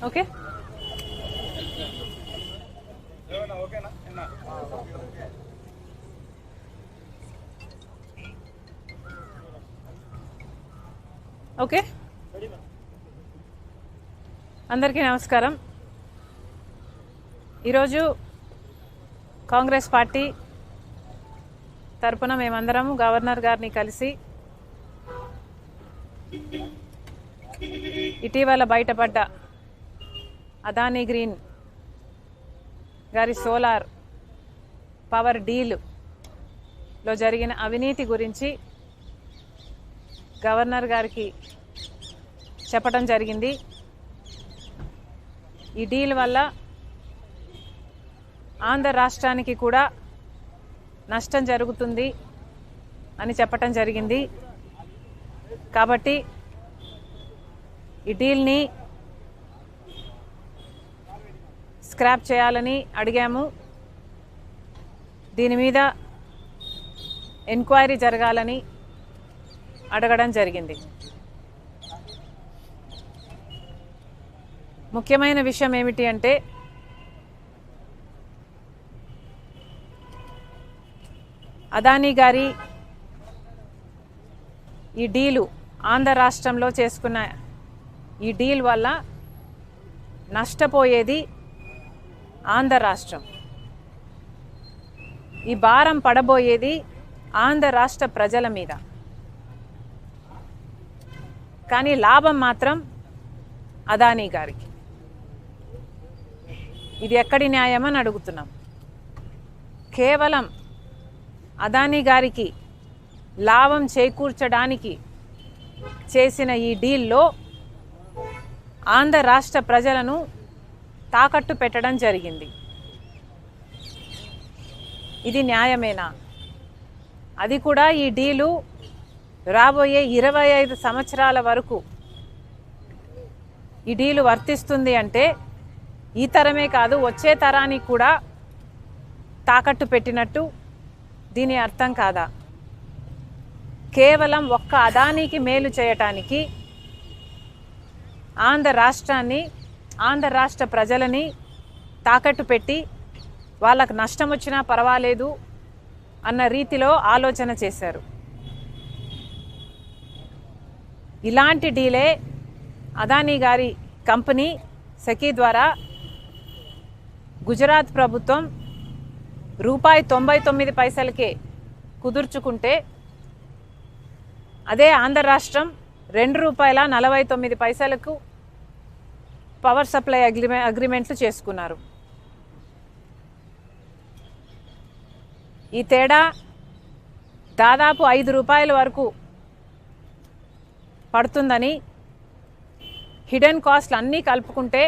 Okay? Okay? అందరికీ నమస్కారం. ఈరోజు కాంగ్రెస్ పార్టీ తరపున మేమందరం గవర్నర్ గారిని కలిసి ఇటీవల బయటపడ్డ అదానీ గ్రీన్ గారి సోలార్ పవర్ డీల్లో జరిగిన అవినీతి గురించి గవర్నర్ గారికి చెప్పడం జరిగింది. ఈ డీల్ వల్ల ఆంధ్ర రాష్ట్రానికి కూడా నష్టం జరుగుతుంది అని చెప్పటం జరిగింది. కాబట్టి ఈ డీల్ని స్క్రాప్ చేయాలని అడిగాము. దీని మీద ఎంక్వైరీ జరగాలని అడగడం జరిగింది. ముఖ్యమైన విషయం ఏమిటి అంటే అదానీ గారి ఈ డీలు ఆంధ్ర రాష్ట్రంలో చేసుకున్న ఈ డీల్ వల్ల నష్టపోయేది ఆంధ్ర రాష్ట్రం. ఈ భారం పడబోయేది ఆంధ్ర రాష్ట్ర ప్రజల మీద. కానీ లాభం మాత్రం అదానీ గారికి. ఇది ఎక్కడి న్యాయమని అని అడుగుతున్నాం. కేవలం అదానీ గారికి లాభం చేకూర్చడానికి చేసిన ఈ డీల్లో ఆంధ్ర రాష్ట్ర ప్రజలను తాకట్టు పెట్టడం జరిగింది. ఇది న్యాయమేనా? అది కూడా ఈ డీలు రాబోయే ఇరవై ఐదు సంవత్సరాల వరకు ఈ డీలు వర్తిస్తుంది అంటే ఈ తరమే కాదు వచ్చే తరానికి కూడా తాకట్టు పెట్టినట్టు దీని అర్థం కాదా? కేవలం ఒక్క అదానికి మేలు చేయటానికి ఆంధ్ర రాష్ట్రాన్ని ఆంధ్ర రాష్ట్ర ప్రజలని తాకట్టు పెట్టి వాళ్ళకు నష్టం వచ్చినా పర్వాలేదు అన్న రీతిలో ఆలోచన చేశారు. ఇలాంటి డీలే అదానీ గారి కంపెనీ సెకీ ద్వారా గుజరాత్ ప్రభుత్వం రూపాయి తొంభై తొమ్మిది పైసలకే కుదుర్చుకుంటే అదే ఆంధ్ర రాష్ట్రం రెండు రూపాయల నలభై తొమ్మిది పైసలకు పవర్ సప్లై అగ్రిమె అగ్రిమెంట్లు చేసుకున్నారు. ఈ తేడా దాదాపు ఐదు రూపాయల వరకు పడుతుందని హిడెన్ కాస్ట్లు అన్నీ కలుపుకుంటే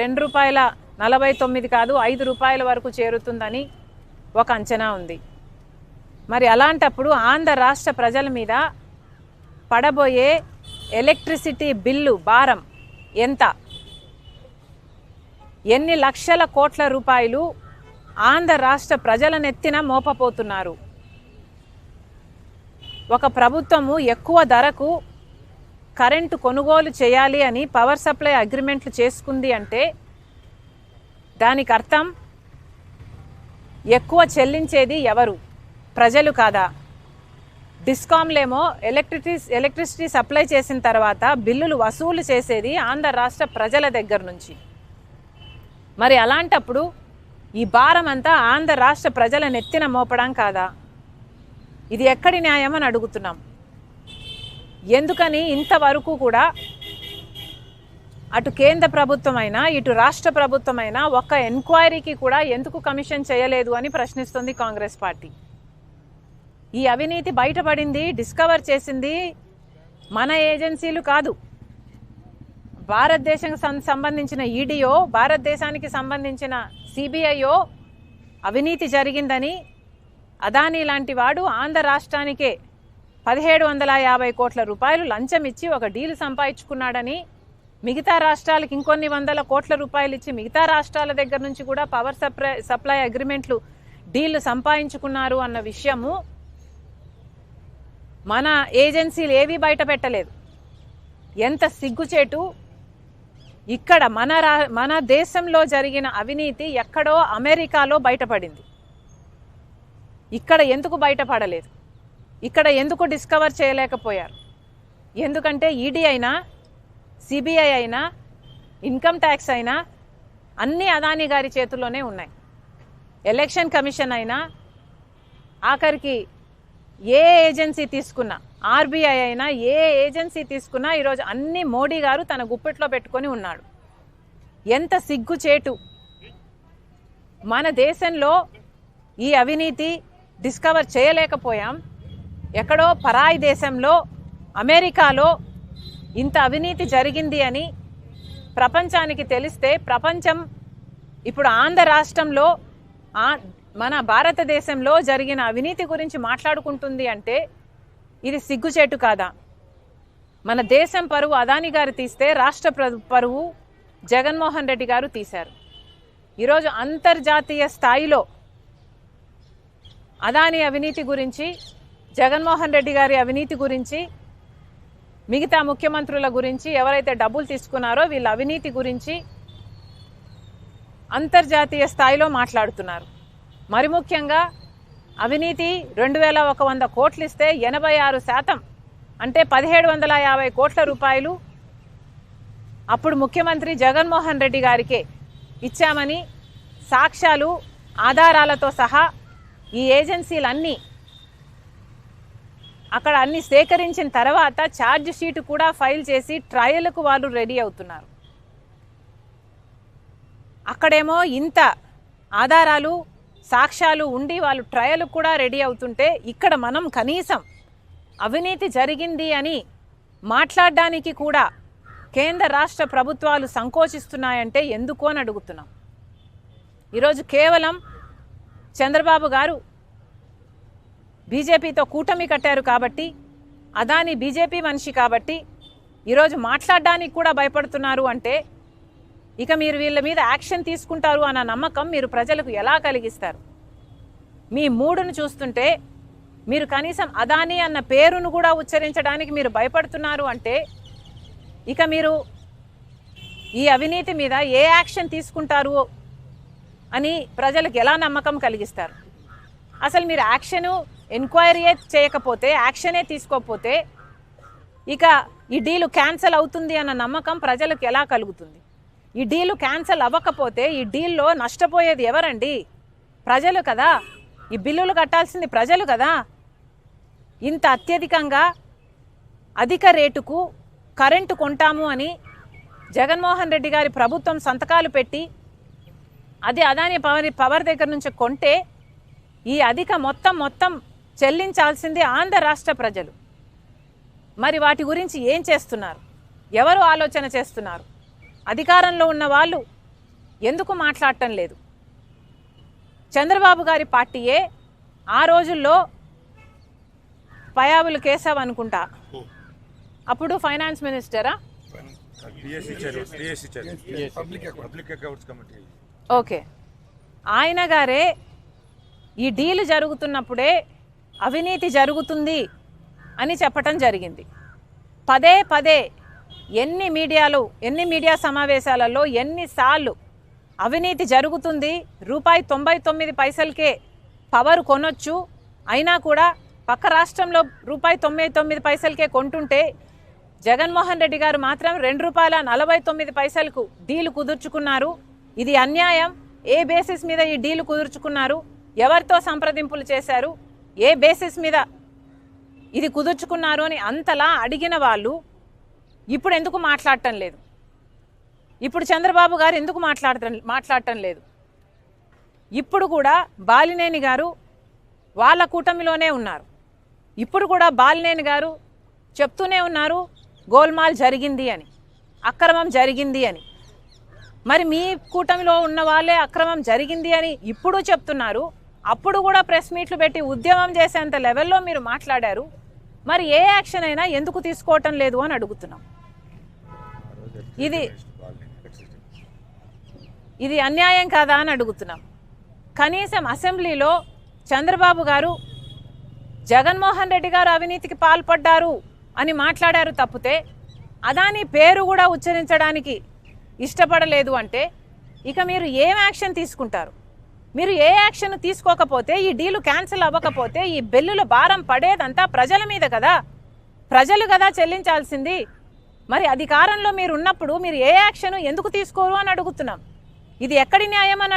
రెండు రూపాయల నలభై తొమ్మిది కాదు ఐదు రూపాయల వరకు చేరుతుందని ఒక అంచనా ఉంది. మరి అలాంటప్పుడు ఆంధ్ర రాష్ట్ర ప్రజల మీద పడబోయే ఎలక్ట్రిసిటీ బిల్లు భారం ఎంత? ఎన్ని లక్షల కోట్ల రూపాయలు ఆంధ్ర రాష్ట్ర ప్రజల నెత్తిన మోపపోతున్నారు. ఒక ప్రభుత్వము ఎక్కువ ధరకు కరెంటు కొనుగోలు చేయాలి అని పవర్ సప్లై అగ్రిమెంట్లు చేసుకుంది అంటే దానికి అర్థం ఎక్కువ చెల్లించేది ఎవరు? ప్రజలు కాదా? డిస్కామ్లేమో ఎలక్ట్రిసిటీ ఎలక్ట్రిసిటీ సప్లై చేసిన తర్వాత బిల్లులు వసూలు చేసేది ఆంధ్ర రాష్ట్ర ప్రజల దగ్గర నుంచి. మరి అలాంటప్పుడు ఈ భారం అంతా ఆంధ్ర రాష్ట్ర ప్రజల నెత్తిన మోపడం కాదా? ఇది ఎక్కడి న్యాయం అని అడుగుతున్నాం. ఎందుకని ఇంతవరకు కూడా అటు కేంద్ర ప్రభుత్వమైనా ఇటు రాష్ట్ర ప్రభుత్వమైనా ఒక్క ఎంక్వైరీకి కూడా ఎందుకు కమిషన్ చేయలేదు అని ప్రశ్నిస్తుంది కాంగ్రెస్ పార్టీ. ఈ అవినీతి బయటపడింది డిస్కవర్ చేసింది మన ఏజెన్సీలు కాదు. భారతదేశం సం- సంబంధించిన ఈడీయో భారతదేశానికి సంబంధించిన సిబిఐయో అవినీతి జరిగిందని అదానీ లాంటి వాడు ఆంధ్ర రాష్ట్రానికే పదిహేడు వందల యాభై కోట్ల రూపాయలు లంచం ఇచ్చి ఒక డీల్ సంపాదించుకున్నాడని మిగతా రాష్ట్రాలకు ఇంకొన్ని వందల కోట్ల రూపాయలు ఇచ్చి మిగతా రాష్ట్రాల దగ్గర నుంచి కూడా పవర్ సప్లై సప్లై అగ్రిమెంట్లు డీళ్ళు సంపాదించుకున్నారు అన్న విషయము మన ఏజెన్సీలు ఏవి బయట పెట్టలేదు ఎంత సిగ్గుచేటు ఇక్కడ మన రా మన దేశంలో జరిగిన అవినీతి ఎక్కడో అమెరికాలో బయటపడింది. ఇక్కడ ఎందుకు బయటపడలేదు? ఇక్కడ ఎందుకు డిస్కవర్ చేయలేకపోయారు? ఎందుకంటే ఈడీ అయినా సిబిఐ అయినా ఇన్కమ్ ట్యాక్స్ అయినా అన్నీ అదానీ గారి చేతుల్లోనే ఉన్నాయి. ఎలక్షన్ కమిషన్ అయినా ఆఖరికి ఏ ఏజెన్సీ తీసుకున్నా ఆర్బీఐ అయినా ఏ ఏజెన్సీ తీసుకున్నా ఈరోజు అన్ని మోడీ గారు తన గుప్పెట్లో పెట్టుకొని ఉన్నాడు. ఎంత సిగ్గుచేటు మన దేశంలో ఈ అవినీతి డిస్కవర్ చేయలేకపోయాం. ఎక్కడో పరాయి దేశంలో అమెరికాలో ఇంత అవినీతి జరిగింది అని ప్రపంచానికి తెలిస్తే ప్రపంచం ఇప్పుడు ఆంధ్ర రాష్ట్రంలో మన భారతదేశంలో జరిగిన అవినీతి గురించి మాట్లాడుకుంటుంది అంటే ఇది సిగ్గుచేటు కాదా? మన దేశం పరువు అదాని గారు తీస్తే రాష్ట్ర పరువు జగన్మోహన్ రెడ్డి గారు తీశారు. ఈరోజు అంతర్జాతీయ స్థాయిలో అదాని అవినీతి గురించి జగన్మోహన్ రెడ్డి గారి అవినీతి గురించి మిగతా ముఖ్యమంత్రుల గురించి ఎవరైతే డబ్బులు తీసుకున్నారో వీళ్ళ అవినీతి గురించి అంతర్జాతీయ స్థాయిలో మాట్లాడుతున్నారు. మరి ముఖ్యంగా అవినీతి రెండు వేల ఒక వంద కోట్లు ఇస్తే ఎనభై ఆరు శాతం అంటే పదిహేడు వందల యాభై కోట్ల రూపాయలు అప్పుడు ముఖ్యమంత్రి జగన్మోహన్ రెడ్డి గారికే ఇచ్చామని సాక్ష్యాలు ఆధారాలతో సహా ఈ ఏజెన్సీలన్నీ అక్కడ అన్ని సేకరించిన తర్వాత ఛార్జ్ షీట్ కూడా ఫైల్ చేసి ట్రయల్కు వాళ్ళు రెడీ అవుతున్నారు. అక్కడేమో ఇంత ఆధారాలు సాక్ష్యాలు ఉండి వాళ్ళు ట్రయల్ కూడా రెడీ అవుతుంటే ఇక్కడ మనం కనీసం అవినీతి జరిగింది అని మాట్లాడడానికి కూడా కేంద్ర రాష్ట్ర ప్రభుత్వాలు సంకోచిస్తున్నాయంటే ఎందుకు అని అడుగుతున్నాం. ఈరోజు కేవలం చంద్రబాబు గారు బీజేపీతో కూటమి కట్టారు కాబట్టి అదాని బీజేపీ మనిషి కాబట్టి ఈరోజు మాట్లాడడానికి కూడా భయపడుతున్నారు అంటే ఇక మీరు వీళ్ళ మీద యాక్షన్ తీసుకుంటారు అన్న నమ్మకం మీరు ప్రజలకు ఎలా కలిగిస్తారు? మీ మూడును చూస్తుంటే మీరు కనీసం అదాని అన్న పేరును కూడా ఉచ్చరించడానికి మీరు భయపడుతున్నారు అంటే ఇక మీరు ఈ అవినీతి మీద ఏ యాక్షన్ తీసుకుంటారు అని ప్రజలకు ఎలా నమ్మకం కలిగిస్తారు? అసలు మీరు యాక్షను ఎంక్వైరీయే చేయకపోతే యాక్షనే తీసుకోకపోతే ఇక ఈ డీలు క్యాన్సిల్ అవుతుంది అన్న నమ్మకం ప్రజలకు ఎలా కలుగుతుంది? ఈ డీలు క్యాన్సిల్ అవ్వకపోతే ఈ డీల్లో నష్టపోయేది ఎవరండి? ప్రజలు కదా. ఈ బిల్లులు కట్టాల్సింది ప్రజలు కదా. ఇంత అత్యధికంగా అధిక రేటుకు కరెంటు కొంటాము అని జగన్మోహన్ రెడ్డి గారి ప్రభుత్వం సంతకాలు పెట్టి అది అదాని పవర్ పవర్ దగ్గర నుంచి కొంటే ఈ అధిక మొత్తం మొత్తం చెల్లించాల్సింది ఆంధ్ర రాష్ట్ర ప్రజలు. మరి వాటి గురించి ఏం చేస్తున్నారు? ఎవరు ఆలోచన చేస్తున్నారు? అధికారంలో ఉన్న వాళ్ళు ఎందుకు మాట్లాడటం లేదు? చంద్రబాబు గారి పార్టీయే ఆ రోజుల్లో పయాబులు కేశవ్ అనుకుంటా. అప్పుడు finance మినిస్టరా? PSC chair PSC chair public accounts committee okay. ఆయన గారే ఈ డీల్ జరుగుతున్నప్పుడే అవినీతి జరుగుతుంది అని చెప్పటం జరిగింది. పదే పదే ఎన్ని మీడియాలు ఎన్ని మీడియా సమావేశాలలో ఎన్నిసార్లు అవినీతి జరుగుతుంది రూపాయి తొంభై తొమ్మిది పైసలకే పవర్ కొనొచ్చు అయినా కూడా పక్క రాష్ట్రంలో రూపాయి తొంభై తొమ్మిది పైసలకే కొంటుంటే జగన్మోహన్ రెడ్డి గారు మాత్రం రెండు రూపాయల నలభై తొమ్మిది పైసలకు డీలు కుదుర్చుకున్నారు. ఇది అన్యాయం. ఏ బేసిస్ మీద ఈ డీలు కుదుర్చుకున్నారు? ఎవరితో సంప్రదింపులు చేశారు? ఏ బేసిస్ మీద ఇది కుదుర్చుకున్నారు అని అంతలా అడిగిన వాళ్ళు ఇప్పుడు ఎందుకు మాట్లాడటం లేదు? ఇప్పుడు చంద్రబాబు గారు ఎందుకు మాట్లాడటం మాట్లాడటం లేదు? ఇప్పుడు కూడా బాలినేని గారు వాళ్ళ కూటమిలోనే ఉన్నారు. ఇప్పుడు కూడా బాలినేని గారు చెప్తూనే ఉన్నారు గోల్మాల్ జరిగింది అని అక్రమం జరిగింది అని. మరి మీ కూటమిలో ఉన్న వాళ్ళే అక్రమం జరిగింది అని ఇప్పుడు చెప్తున్నారు. అప్పుడు కూడా ప్రెస్ మీట్లు పెట్టి ఉద్యమం చేసేంత లెవెల్లో మీరు మాట్లాడారు. మరి ఏ యాక్షన్ అయినా ఎందుకు తీసుకోవటం లేదు అని అడుగుతున్నాం. ఇది ఇది అన్యాయం కాదా అని అడుగుతున్నాం. కనీసం అసెంబ్లీలో చంద్రబాబు గారు జగన్మోహన్ రెడ్డి గారు అవినీతికి పాల్పడ్డారు అని మాట్లాడారు తప్పితే అదాని పేరు కూడా ఉచ్చరించడానికి ఇష్టపడలేదు అంటే ఇక మీరు ఏం యాక్షన్ తీసుకుంటారు? మీరు ఏ యాక్షన్ తీసుకోకపోతే ఈ డీలు క్యాన్సిల్ అవ్వకపోతే ఈ బిల్లుల భారం పడేదంతా ప్రజల మీద కదా? ప్రజలు కదా చెల్లించాల్సింది. మరి అధికారంలో మీరు ఉన్నప్పుడు మీరు ఏ యాక్షన్ ఎందుకు తీసుకోరు అని అడుగుతున్నాం. ఇది ఎక్కడి న్యాయం అని